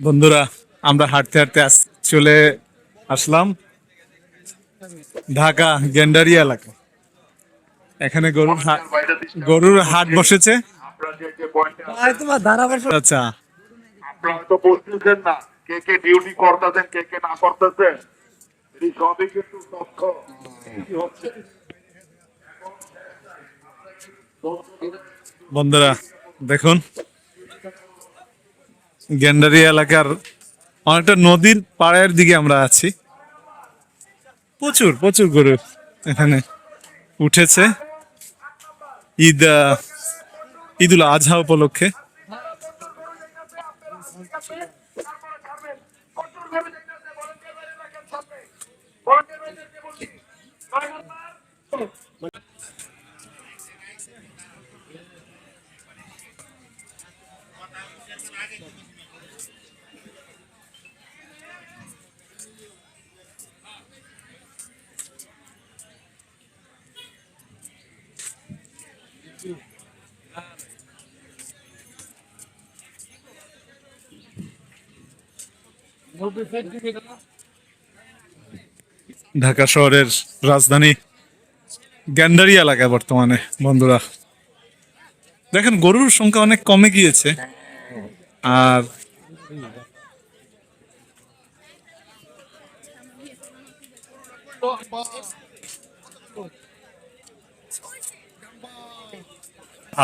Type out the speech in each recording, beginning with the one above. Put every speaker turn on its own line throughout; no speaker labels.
বন্ধুরা আমরা হাঁটতে হাঁটতে চলে আসলাম ঢাকা গেন্ডারিয়া এলাকা। এখানে গরুর গরুর হাট বসেছে। আচ্ছা।
আপনারা তো বুঝতেছেন না কে কে ডিউটি করতেছেন কে কে না করতেছেন। এই সবই কিন্তু তথ্য। হচ্ছে
বন্ধুরা দেখুন। গেন্ডারিয়া এলাকার অনেকটা নদীর পাড়ের দিকে আমরা আছি। প্রচুর প্রচুর গরু এখানে উঠেছে। ঈদ ঈদুল আজহা উপলক্ষে। ঢাকা শহরের রাজধানী গ্যান্ডারি এলাকা বর্তমানে বন্ধুরা। দেখেন গরুর সংখ্যা অনেক কমে গিয়েছে। আর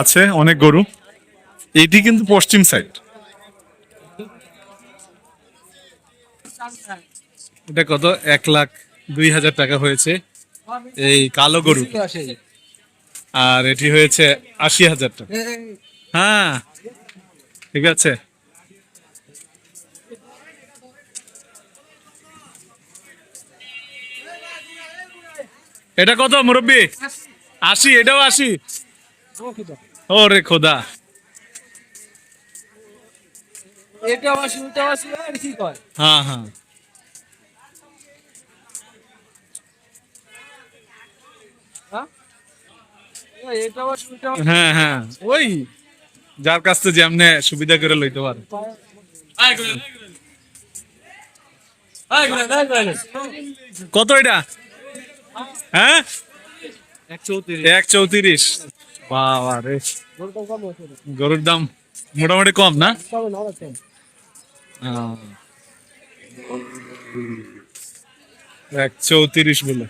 আছে, অনেক গরু। এটি কিন্তু পশ্চিম সাইড এটা কত? এক লাখ দুই হাজার টাকা হয়েছে এই কালো গরু। আর এটি হয়েছে আশি হাজার টাকা। হ্যাঁ ঠিক আছে। এটা কত মুরব্বী? আশি এটাও আশি? ও রে খোদা হ্যাঁ হ্যাঁ।
হ্যাঁ?
হ্যাঁ হ্যাঁ। ওই? যার কাছ থেকে যেমনে সুবিধা করে লইতে পারে। কত এটা? হ্যাঁ? এক চৌত্রিশ। বাবা রে গরুর দাম মোটামুটি কম না। এক চৌত্রিশ বলে।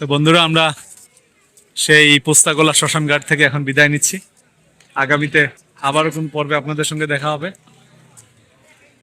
তো বন্ধুরা আমরা সেই পোস্তাগোলা শ্মশান ঘাট থেকে এখন বিদায় নিচ্ছি। আগামীতে আবারও কোন পর্বে আপনাদের সঙ্গে দেখা হবে।